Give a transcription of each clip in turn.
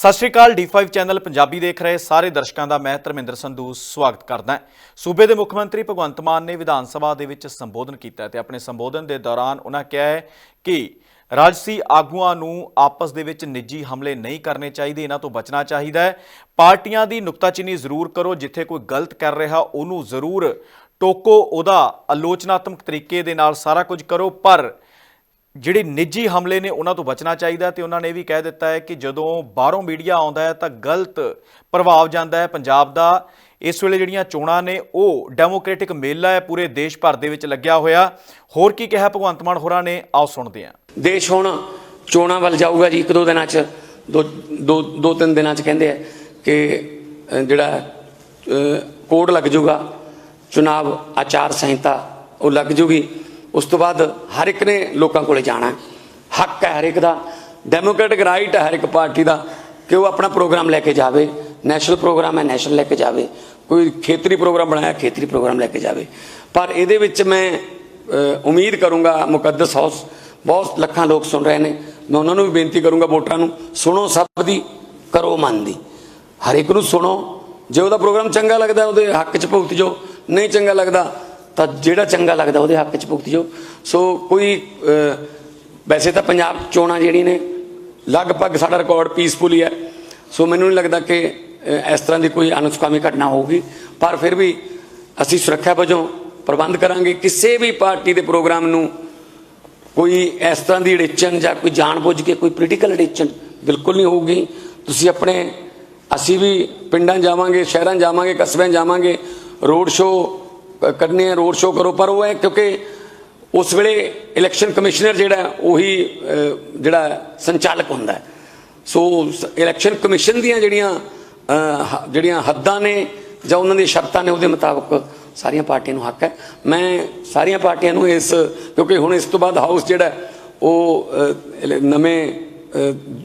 ਸਤਿ ਸ਼੍ਰੀ ਅਕਾਲ D5 channel Punjabi ਦੇਖ ਰਹੇ ਸਾਰੇ ਦਰਸ਼ਕਾਂ ਦਾ, ਮੈਂ ਧਰਮਿੰਦਰ ਸੰਧੂ ਸਵਾਗਤ ਕਰਦਾ ਹਾਂ। ਸੂਬੇ ਦੇ ਮੁੱਖ ਮੰਤਰੀ ਭਗਵੰਤ ਮਾਨ ਨੇ ਵਿਧਾਨ ਸਭਾ ਦੇ ਵਿੱਚ ਸੰਬੋਧਨ ਕੀਤਾ ਹੈ ਤੇ ਆਪਣੇ ਸੰਬੋਧਨ ਦੇ ਦੌਰਾਨ ਉਹਨਾਂ ਕਿਹਾ ਹੈ ਕਿ ਰਾਜਸੀ ਆਗੂਆਂ ਨੂੰ ਆਪਸ ਦੇ ਵਿੱਚ ਨਿੱਜੀ ਹਮਲੇ ਨਹੀਂ ਕਰਨੇ ਚਾਹੀਦੇ, ਇਹਨਾਂ ਤੋਂ ਬਚਣਾ ਚਾਹੀਦਾ ਹੈ। ਪਾਰਟੀਆਂ ਦੀ ਨੁਕਤਾਚੀਨੀ ਜ਼ਰੂਰ ਕਰੋ, ਜਿੱਥੇ ਕੋਈ ਗਲਤ ਕਰ ਰਿਹਾ, ਉਹਨੂੰ ਜ਼ਰੂਰ ਟੋਕੋ, ਉਹਦਾ ਆਲੋਚਨਾਤਮਕ ਤਰੀਕੇ ਦੇ ਨਾਲ ਸਾਰਾ ਕੁਝ ਕਰੋ, ਪਰ ਜਿਹੜੇ ਨਿੱਜੀ ਹਮਲੇ ਨੇ ਉਹਨਾਂ ਤੋਂ ਬਚਣਾ ਚਾਹੀਦਾ ਤੇ ਉਹਨਾਂ ਨੇ ਇਹ ਵੀ ਕਹਿ ਦਿੱਤਾ ਹੈ ਕਿ ਜਦੋਂ ਬਾਹਰੋਂ ਮੀਡੀਆ ਆਉਂਦਾ ਹੈ ਤਾਂ ਗਲਤ ਪ੍ਰਭਾਵ ਜਾਂਦਾ ਹੈ ਪੰਜਾਬ ਦਾ। ਇਸ ਵੇਲੇ ਜਿਹੜੀਆਂ ਚੋਣਾਂ ਨੇ, ਉਹ ਡੈਮੋਕ੍ਰੈਟਿਕ ਮੇਲਾ ਹੈ, ਪੂਰੇ ਦੇਸ਼ ਭਰ ਦੇ ਵਿੱਚ ਲੱਗਿਆ ਹੋਇਆ। ਹੋਰ ਕੀ ਕਿਹਾ ਭਗਵੰਤ ਮਾਨ ਹੋਰਾਂ ਨੇ? ਆਓ ਸੁਣਦੇ ਹਾਂ। ਦੇਸ਼ ਹੁਣ ਚੋਣਾਂ ਵੱਲ ਜਾਊਗਾ ਜੀ, ਇੱਕ ਦੋ ਦਿਨਾਂ 'ਚ, ਦੋ ਦੋ ਦੋ, ਤਿੰਨ ਦਿਨਾਂ 'ਚ ਕਹਿੰਦੇ ਆ ਕਿ ਜਿਹੜਾ ਕੋਡ ਲੱਗ ਜਾਊਗਾ ਚੁਣਾਵ ਆਚਾਰ ਸੰਹਿਤਾ, ਉਹ ਲੱਗ ਜੂਗੀ। ਉਸ ਤੋਂ ਬਾਅਦ ਹਰ ਇੱਕ ਨੇ ਲੋਕਾਂ ਕੋਲੇ ਜਾਣਾ। ਹੱਕ ਹੈ ਹਰ ਇੱਕ ਦਾ, ਡੈਮੋਕ੍ਰੈਟਿਕ ਰਾਈਟ ਹੈ ਹਰ ਇੱਕ ਪਾਰਟੀ ਦਾ ਕਿ ਉਹ ਆਪਣਾ ਪ੍ਰੋਗਰਾਮ ਲੈ ਕੇ ਜਾਵੇ। ਨੈਸ਼ਨਲ ਪ੍ਰੋਗਰਾਮ ਹੈ ਨੈਸ਼ਨਲ ਲੈ ਕੇ ਜਾਵੇ। ਕੋਈ ਖੇਤਰੀ ਪ੍ਰੋਗਰਾਮ ਬਣਾਇਆ, ਖੇਤਰੀ ਪ੍ਰੋਗਰਾਮ ਲੈ ਕੇ ਜਾਵੇ। ਪਰ ਇਹਦੇ ਵਿੱਚ ਮੈਂ ਉਮੀਦ ਕਰੂੰਗਾ ਮੁਕੱਦਸ ਹਾਊਸ, ਬਹੁਤ ਲੱਖਾਂ ਲੋਕ ਸੁਣ ਰਹੇ ਨੇ। ਮੈਂ ਉਹਨਾਂ ਨੂੰ ਵੀ ਬੇਨਤੀ ਕਰੂੰਗਾ ਵੋਟਰਾਂ ਨੂੰ, ਸੁਣੋ ਸਭ ਦੀ, ਕਰੋ ਮਨ ਦੀ। ਹਰ ਇੱਕ ਨੂੰ ਸੁਣੋ। ਜੇ ਉਹਦਾ ਪ੍ਰੋਗਰਾਮ ਚੰਗਾ ਲੱਗਦਾ, ਉਹਦੇ ਹੱਕ 'ਚ ਭੁਗਤ ਜਾਓ ਨਹੀਂ ਚੰਗਾ ਲੱਗਦਾ ਤਾਂ ਜਿਹੜਾ ਚੰਗਾ ਲੱਗਦਾ ਉਹਦੇ ਹੱਕ 'ਚ ਭੁਗਤ ਜਾਓ। ਸੋ ਕੋਈ ਵੈਸੇ ਤਾਂ ਪੰਜਾਬ ਚੋਣਾਂ ਜਿਹੜੀ ਨੇ, ਲਗਭਗ ਸਾਡਾ ਰਿਕਾਰਡ ਪੀਸਫੁਲ ਹੈ ਸੋ ਮੈਨੂੰ ਨਹੀਂ ਲੱਗਦਾ ਕਿ ਇਸ ਤਰ੍ਹਾਂ ਦੀ ਕੋਈ ਅਨੁਸਕਾਮੀ ਘਟਨਾ ਹੋਊਗੀ। ਪਰ ਫਿਰ ਵੀ ਅਸੀਂ ਸੁਰੱਖਿਆ ਵਜੋਂ ਪ੍ਰਬੰਧ ਕਰਾਂਗੇ। ਕਿਸੇ ਵੀ ਪਾਰਟੀ ਦੇ ਪ੍ਰੋਗਰਾਮ ਨੂੰ ਕੋਈ ਇਸ ਤਰ੍ਹਾਂ ਦੀ ਅੜਿੱਚਣ ਜਾਂ ਕੋਈ ਜਾਣਬੁੱਝ ਕੇ ਕੋਈ ਪੋਲੀਟੀਕਲ ਅੜਿੱਚਣ ਬਿਲਕੁਲ ਨਹੀਂ ਹੋਊਗੀ। ਤੁਸੀਂ ਆਪਣੇ, ਅਸੀਂ ਵੀ ਪਿੰਡਾਂ ਜਾਵਾਂਗੇ, ਸ਼ਹਿਰਾਂ ਜਾਵਾਂਗੇ, ਕਸਬਿਆਂ ਜਾਵਾਂਗੇ। ਰੋਡ ਸ਼ੋਅ ਕਰਨੇ ਆ, ਰੋਡ ਸ਼ੋਅ ਕਰੋ, ਪਰ ਉਹ ਹੈ ਕਿਉਂਕਿ ਉਸ ਵੇਲੇ ਇਲੈਕਸ਼ਨ ਕਮਿਸ਼ਨਰ ਜਿਹੜਾ, ਉਹੀ ਜਿਹੜਾ ਸੰਚਾਲਕ ਹੁੰਦਾ ਹੈ। ਸੋ ਇਲੈਕਸ਼ਨ ਕਮਿਸ਼ਨ ਦੀਆਂ ਜਿਹੜੀਆਂ ਹ- ਜਿਹੜੀਆਂ ਹੱਦਾਂ ਨੇ ਜਾਂ ਉਹਨਾਂ ਦੀਆਂ ਸ਼ਰਤਾਂ ਨੇ, ਉਹਦੇ ਮੁਤਾਬਕ ਸਾਰੀਆਂ ਪਾਰਟੀਆਂ ਨੂੰ ਹੱਕ ਹੈ। ਮੈਂ ਸਾਰੀਆਂ ਪਾਰਟੀਆਂ ਨੂੰ ਇਸ, ਕਿਉਂਕਿ ਹੁਣ ਇਸ ਤੋਂ ਬਾਅਦ ਹਾਊਸ ਜਿਹੜਾ, ਉਹ ਨਵੇਂ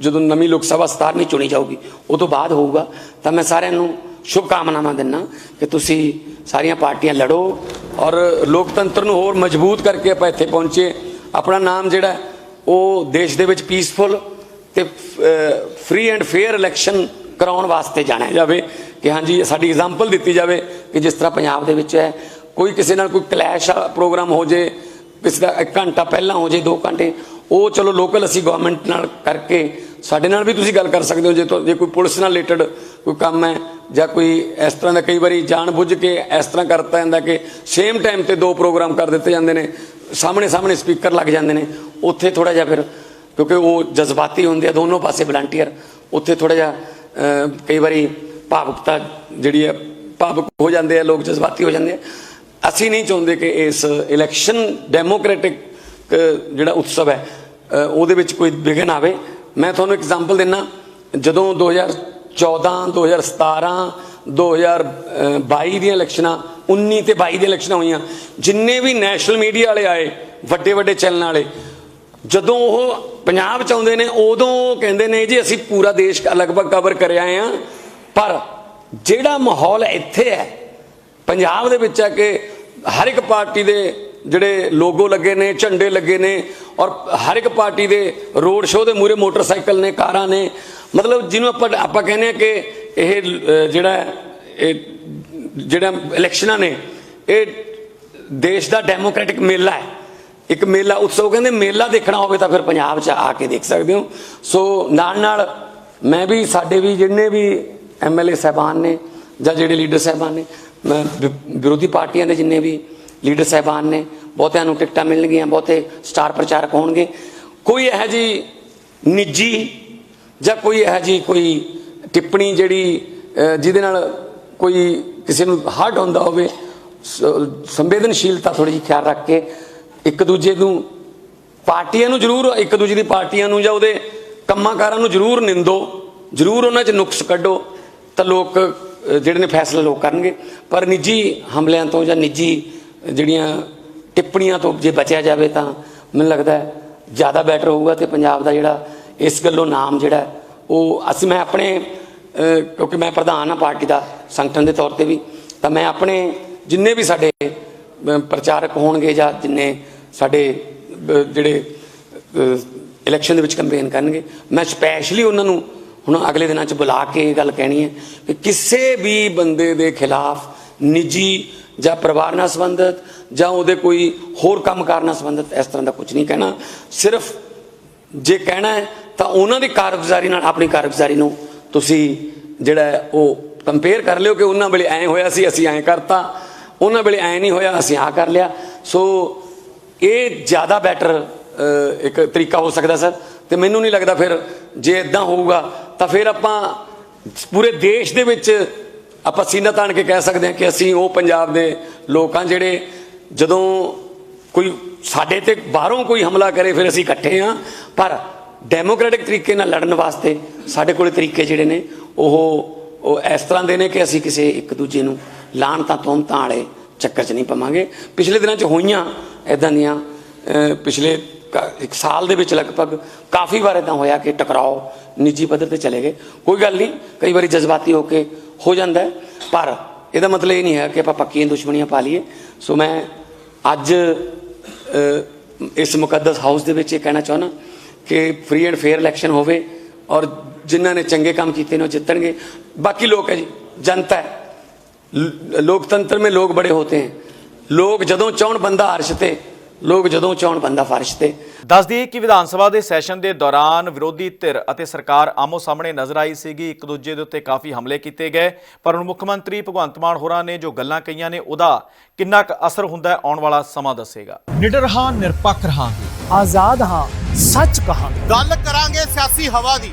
ਜਦੋਂ ਨਵੀਂ ਲੋਕ ਸਭਾ 17ਵੀਂ ਚੁਣੀ ਜਾਊਗੀ, ਉਹ ਤੋਂ ਬਾਅਦ ਹੋਊਗਾ। ਤਾਂ ਮੈਂ ਸਾਰਿਆਂ ਨੂੰ ਸ਼ੁਭ ਕਾਮਨਾਵਾਂ ਦਿੰਦਾ ਕਿ ਤੁਸੀਂ ਸਾਰੀਆਂ ਪਾਰਟੀਆਂ ਲੜੋ ਔਰ ਲੋਕਤੰਤਰ ਨੂੰ ਹੋਰ ਮਜ਼ਬੂਤ ਕਰਕੇ ਆਪਾਂ ਇੱਥੇ ਪਹੁੰਚੇ। ਆਪਣਾ ਨਾਮ ਜਿਹੜਾ ਉਹ ਦੇਸ਼ ਦੇ ਵਿੱਚ ਪੀਸਫੁਲ ਤੇ ਫ੍ਰੀ ਐਂਡ ਫੇਅਰ ਇਲੈਕਸ਼ਨ ਕਰਾਉਣ ਵਾਸਤੇ ਜਾਣਿਆ ਜਾਵੇ ਕਿ ਹਾਂਜੀ ਸਾਡੀ ਐਗਜ਼ਾਮਪਲ ਦਿੱਤੀ ਜਾਵੇ ਕਿ ਜਿਸ ਤਰ੍ਹਾਂ ਪੰਜਾਬ ਦੇ ਵਿੱਚ ਹੈ। ਕੋਈ ਕਿਸੇ ਨਾਲ ਕੋਈ ਕਲੈਸ਼ ਪ੍ਰੋਗਰਾਮ ਹੋ ਜੇ, ਕਿਸੇ ਦਾ 1 ਘੰਟਾ ਪਹਿਲਾਂ ਹੋ ਜੇ 2 ਘੰਟੇ, ਉਹ ਚਲੋ ਲੋਕਲ ਅਸੀਂ ਗਵਰਨਮੈਂਟ ਨਾਲ ਕਰਕੇ, ਸਾਡੇ ਨਾਲ ਵੀ ਤੁਸੀਂ ਗੱਲ ਕਰ ਸਕਦੇ ਹੋ ਜੇ ਜੇ ਕੋਈ ਪੁਲਿਸ ਨਾਲ ਰਿਲੇਟਡ ਕੋਈ ਕੰਮ ਹੈ ਜਾਂ ਕੋਈ ਇਸ ਤਰ੍ਹਾਂ ਦਾ ਕਈ ਵਾਰੀ ਜਾਣ ਬੁੱਝ ਕੇ ਇਸ ਤਰ੍ਹਾਂ ਕਰਤਾ ਜਾਂਦਾ ਕਿ ਸੇਮ ਟਾਈਮ ਤੇ ਦੋ ਪ੍ਰੋਗਰਾਮ ਕਰ ਦਿੱਤੇ ਜਾਂਦੇ ਨੇ, ਸਾਹਮਣੇ ਸਾਹਮਣੇ ਸਪੀਕਰ ਲੱਗ ਜਾਂਦੇ ਨੇ, ਉੱਥੇ ਥੋੜਾ ਜਿਹਾ ਫਿਰ, ਕਿਉਂਕਿ ਉਹ ਜਜ਼ਬਾਤੀ ਹੁੰਦੇ ਆ ਦੋਨੋਂ ਪਾਸੇ ਵਲੰਟੀਅਰ ਉੱਥੇ ਥੋੜਾ ਜਿਹਾ ਕਈ ਵਾਰੀ ਭਾਵੁਕਤਾ ਜਿਹੜੀ ਹੈ ਭਾਵੁਕ ਹੋ ਜਾਂਦੇ ਆ, ਲੋਕ ਜਜ਼ਬਾਤੀ ਹੋ ਜਾਂਦੇ ਆ। ਅਸੀਂ ਨਹੀਂ ਚਾਹੁੰਦੇ ਕਿ ਇਸ ਇਲੈਕਸ਼ਨ ਡੈਮੋਕ੍ਰੈਟਿਕ ਜਿਹੜਾ ਉਤਸਵ ਹੈ ਉਹਦੇ ਵਿੱਚ ਕੋਈ ਵਿਘਨ ਆਵੇ। ਮੈਂ ਤੁਹਾਨੂੰ ਐਗਜ਼ਾਮਪਲ ਦਿੰਨਾ, ਜਦੋਂ 2014 2017 2022 ਦੀਆਂ ਇਲੈਕਸ਼ਨਾਂ 19 ਤੇ 22 ਦੀਆਂ ਇਲੈਕਸ਼ਨਾਂ ਹੋਈਆਂ। ਜਿੰਨੇ ਵੀ ਨੈਸ਼ਨਲ ਮੀਡੀਆ ਵਾਲੇ ਆਏ, ਵੱਡੇ ਵੱਡੇ ਚੈਨਲ ਵਾਲੇ, ਜਦੋਂ ਉਹ ਪੰਜਾਬ ਚ ਆਉਂਦੇ ਨੇ, ਉਦੋਂ ਕਹਿੰਦੇ ਨੇ ਜੀ, ਅਸੀਂ ਪੂਰਾ ਦੇਸ਼ ਲਗਭਗ ਕਵਰ ਕਰ ਆਏ ਆ। ਪਰ ਜਿਹੜਾ ਮਾਹੌਲ ਇੱਥੇ ਹੈ, ਪੰਜਾਬ ਦੇ ਵਿੱਚ ਹੈ ਕਿ ਹਰ ਇੱਕ ਪਾਰਟੀ ਦੇ ਜਿਹੜੇ ਲੋਗੋ ਲੱਗੇ ਨੇ, ਝੰਡੇ ਲੱਗੇ ਨੇ ਔਰ ਹਰ ਇੱਕ ਪਾਰਟੀ ਦੇ ਰੋਡ ਸ਼ੋਅ ਦੇ ਮੂਰੇ ਮੋਟਰਸਾਈਕਲ ਨੇ, ਕਾਰਾਂ ਨੇ। ਮਤਲਬ ਜਿਹਨੂੰ ਆਪਾਂ ਆਪਾਂ ਕਹਿੰਦੇ ਆ ਕਿ ਇਹ ਜਿਹੜਾ ਇਹ ਜਿਹੜਾ ਇਲੈਕਸ਼ਨਾਂ ਨੇ, ਇਹ ਦੇਸ਼ ਦਾ ਡੈਮੋਕ੍ਰੈਟਿਕ ਮੇਲਾ ਹੈ। ਇੱਕ ਮੇਲਾ ਉਤਸਵ ਕਹਿੰਦੇ ਮੇਲਾ ਦੇਖਣਾ ਹੋਵੇ ਤਾਂ ਫਿਰ ਪੰਜਾਬ 'ਚ ਆ ਕੇ ਦੇਖ ਸਕਦੇ ਹੋ। ਸੋ ਨਾਲ ਨਾਲ ਮੈਂ ਵੀ, ਸਾਡੇ ਵੀ ਜਿੰਨੇ ਵੀ ਐਮਐਲਏ ਸਹਿਬਾਨ ਨੇ ਜਾਂ ਜਿਹੜੇ ਲੀਡਰ ਸਹਿਬਾਨ ਨੇ, ਮੈਂ ਵਿਰੋਧੀ ਪਾਰਟੀਆਂ ਦੇ ਜਿੰਨੇ ਵੀ ਲੀਡਰ ਸਹਿਬਾਨ ਨੇ, ਬਹੁਤਿਆਂ ਨੂੰ ਟਿਕਟਾਂ ਮਿਲਣਗੀਆਂ, ਬਹੁਤੇ ਸਟਾਰ ਪ੍ਰਚਾਰਕ ਹੋਣਗੇ। ਕੋਈ ਇਹੋ ਜੀ ਨਿੱਜੀ ਜਾਂ ਕੋਈ ਇਹੋ ਜੀ ਕੋਈ ਟਿੱਪਣੀ ਜਿਹੜੀ ਜਿਹਦੇ ਨਾਲ ਕੋਈ ਕਿਸੇ ਨੂੰ ਹਰਟ ਹੁੰਦਾ ਹੋਵੇ, ਸ- ਸੰਵੇਦਨਸ਼ੀਲਤਾ ਥੋੜੀ ਜਿਹੀ ਖਿਆਲ ਰੱਖ ਕੇ ਇੱਕ ਦੂਜੇ ਨੂੰ, ਪਾਰਟੀਆਂ ਨੂੰ ਜ਼ਰੂਰ, ਇੱਕ ਦੂਜੇ ਦੀ ਪਾਰਟੀਆਂ ਨੂੰ ਜਾਂ ਉਹਦੇ ਕੰਮਾਂਕਾਰਾਂ ਨੂੰ ਜ਼ਰੂਰ ਨਿੰਦੋ, ਜ਼ਰੂਰ ਉਹਨਾਂ 'ਚ ਨੁਕਸ ਕੱਢੋ, ਤਾਂ ਲੋਕ ਜਿਹੜੇ ਨੇ ਫੈਸਲਾ ਲੋਕ ਕਰਨਗੇ। ਪਰ ਨਿੱਜੀ ਹਮਲਿਆਂ ਤੋਂ ਜਾਂ ਨਿੱਜੀ ਜਿਹੜੀਆਂ ਟਿੱਪਣੀਆਂ ਤੋਂ ਜੇ ਬਚਿਆ ਜਾਵੇ ਤਾਂ ਮੈਨੂੰ ਲੱਗਦਾ ਹੈ ਜ਼ਿਆਦਾ ਬੈਟਰ ਹੋਊਗਾ ਤੇ ਪੰਜਾਬ ਦਾ ਜਿਹੜਾ ਇਸ ਗੱਲੋਂ ਨਾਮ ਜਿਹੜਾ ਉਹ ਅਸੀਂ ਮੈਂ ਆਪਣੇ ਕਿਉਂਕਿ ਮੈਂ ਪ੍ਰਧਾਨ ਹਾਂ ਪਾਰਟੀ ਦਾ ਸੰਗਠਨ ਦੇ ਤੌਰ ਤੇ ਵੀ, ਤਾਂ ਮੈਂ ਆਪਣੇ ਜਿੰਨੇ ਵੀ ਸਾਡੇ ਪ੍ਰਚਾਰਕ ਹੋਣਗੇ ਜਾਂ ਜਿੰਨੇ ਸਾਡੇ ਜਿਹੜੇ ਇਲੈਕਸ਼ਨ ਦੇ ਵਿੱਚ ਕੰਪੇਨ ਕਰਨਗੇ, ਮੈਂ ਸਪੈਸ਼ਲੀ ਉਹਨਾਂ ਨੂੰ ਹੁਣ ਅਗਲੇ ਦਿਨਾਂ 'ਚ ਬੁਲਾ ਕੇ ਇਹ ਗੱਲ ਕਹਿਣੀ ਹੈ ਕਿ ਕਿਸੇ ਵੀ ਬੰਦੇ ਦੇ ਖਿਲਾਫ ਨਿੱਜੀ ਜਾਂ ਪਰਿਵਾਰ ਨਾਲ ਸੰਬੰਧਿਤ ਜਾਂ ਉਹਦੇ ਕੋਈ ਹੋਰ ਕੰਮ ਕਾਰ ਨਾਲ ਸੰਬੰਧਿਤ, ਇਸ ਤਰ੍ਹਾਂ ਦਾ ਕੁਝ ਨਹੀਂ ਕਹਿਣਾ। ਸਿਰਫ ਜੇ ਕਹਿਣਾ ਹੈ, ਤਾਂ ਉਹਨਾਂ ਦੀ ਕਾਰਗੁਜ਼ਾਰੀ ਨਾਲ, ਆਪਣੀ ਕਾਰਗੁਜ਼ਾਰੀ ਨੂੰ ਤੁਸੀਂ ਜਿਹੜਾ ਉਹ ਕੰਪੇਅਰ ਕਰ ਲਿਓ ਕਿ ਉਹਨਾਂ ਵੇਲੇ ਐਂ ਹੋਇਆ ਸੀ, ਅਸੀਂ ਐਂ ਕਰਤਾ। ਉਹਨਾਂ ਵੇਲੇ ਐਂ ਨਹੀਂ ਹੋਇਆ, ਅਸੀਂ ਆ ਕਰ ਲਿਆ। ਸੋ ਇਹ ਜ਼ਿਆਦਾ ਬੈਟਰ ਇੱਕ ਤਰੀਕਾ ਹੋ ਸਕਦਾ ਸਰ। ਤੇ ਮੈਨੂੰ ਨਹੀਂ ਲੱਗਦਾ ਫਿਰ ਜੇ ਇਦਾਂ ਹੋਊਗਾ, ਤਾਂ ਫਿਰ ਆਪਾਂ ਪੂਰੇ ਦੇਸ਼ ਦੇ ਵਿੱਚ ਆਪਾਂ ਸੀਨਾ ਤਾਣ ਕੇ ਕਹਿ ਸਕਦੇ ਹਾਂ ਕਿ ਅਸੀਂ ਉਹ ਪੰਜਾਬ ਦੇ ਲੋਕ ਲੋਕਾਂ ਜਿਹੜੇ ਜਦੋਂ ਕੋਈ ਸਾਡੇ ਤੇ ਬਾਹਰੋਂ ਕੋਈ ਹਮਲਾ ਕਰੇ, ਫਿਰ ਅਸੀਂ ਇਕੱਠੇ ਹਾਂ। ਪਰ ਡੈਮੋਕ੍ਰੈਟਿਕ ਤਰੀਕੇ ਨਾਲ ਲੜਨ ਵਾਸਤੇ ਸਾਡੇ ਕੋਲੇ ਤਰੀਕੇ ਜਿਹੜੇ ਨੇ, ਉਹ ਉਹ ਇਸ ਤਰ੍ਹਾਂ ਦੇ ਨੇ ਕਿ ਅਸੀਂ ਕਿਸੇ ਇੱਕ ਦੂਜੇ ਨੂੰ ਲਾਣ ਤਾਂ ਤੋਮਤਾਂ ਵਾਲੇ ਚੱਕਰ 'ਚ ਨਹੀਂ ਪਵਾਂਗੇ। ਪਿਛਲੇ ਦਿਨਾਂ 'ਚ ਹੋਈਆਂ ਇਦਾਂ ਦੀਆਂ ਪਿਛਲੇ ਕ- ਇੱਕ ਸਾਲ ਦੇ ਵਿੱਚ ਲਗਭਗ ਕਾਫੀ ਵਾਰ ਇਦਾਂ ਹੋਇਆ ਕਿ ਟਕਰਾਓ ਨਿੱਜੀ ਪੱਧਰ ਤੇ ਚਲੇ ਗਏ। ਕੋਈ ਗੱਲ ਨਹੀਂ, ਕਈ ਵਾਰੀ ਜਜ਼ਬਾਤੀ ਹੋ ਕੇ ਹੋ ਜਾਂਦਾ ਪਰ ਇਹਦਾ ਮਤਲਬ ਇਹ ਨਹੀਂ ਹੈ ਕਿ ਆਪਾਂ ਪੱਕੀਆਂ ਦੁਸ਼ਮਣੀਆਂ ਪਾ ਲਈਏ। ਸੋ ਮੈਂ ਅੱਜ ਇਸ ਮੁਕੱਦਸ ਹਾਊਸ ਦੇ ਵਿੱਚ ਇਹ ਕਹਿਣਾ ਚਾਹੁੰਦਾ ਕਿ ਫ੍ਰੀ ਐਂਡ ਫੇਅਰ ਇਲੈਕਸ਼ਨ ਹੋਵੇ ਔਰ ਜਿਨ੍ਹਾਂ ਨੇ ਚੰਗੇ ਕੰਮ ਕੀਤੇ ਨੇ ਉਹ ਜਿੱਤਣਗੇ। ਬਾਕੀ ਲੋਕ ਹੈ ਜੀ, ਜਨਤਾ ਹੈ। ਲੋਕਤੰਤਰ में ਲੋਕ ਬੜੇ ਹੋਤੇ हैं ਲੋਕ ਜਦੋਂ ਚਾਹਣ ਬੰਦਾ ਅਰਸ਼ ਤੇ, ਲੋਕ ਜਦੋਂ ਚਾਹਣ ਬੰਦਾ ਫਰਸ਼ ਤੇ। ਦੱਸ ਦਈਏ ਕਿ ਵਿਧਾਨ ਸਭਾ ਦੇ ਸੈਸ਼ਨ ਦੇ ਦੌਰਾਨ ਵਿਰੋਧੀ ਧਿਰ ਅਤੇ ਸਰਕਾਰ ਆਮੋ ਸਾਹਮਣੇ ਨਜ਼ਰ ਆਈ ਸੀਗੀ। ਇੱਕ ਦੂਜੇ ਦੇ ਉੱਤੇ ਕਾਫੀ ਹਮਲੇ ਕੀਤੇ ਗਏ। ਪਰ ਹੁਣ ਮੁੱਖ ਮੰਤਰੀ ਭਗਵੰਤ ਮਾਨ ਹੋਰਾਂ ਨੇ ਜੋ ਗੱਲਾਂ ਕਹੀਆਂ ਨੇ ਉਹਦਾ ਕਿੰਨਾ ਕੁ ਅਸਰ ਹੁੰਦਾ ਹੈ ਆਉਣ ਵਾਲਾ ਸਮਾਂ ਦੱਸੇਗਾ। ਨਿਡਰ ਹਾਂ ਨਿਰਪੱਖ ਰਹਾਂਗੇ। ਆਜ਼ਾਦ ਹਾਂ ਸੱਚ ਕਹਾਂਗੇ। ਗੱਲ ਕਰਾਂਗੇ ਸਿਆਸੀ ਹਵਾ ਦੀ।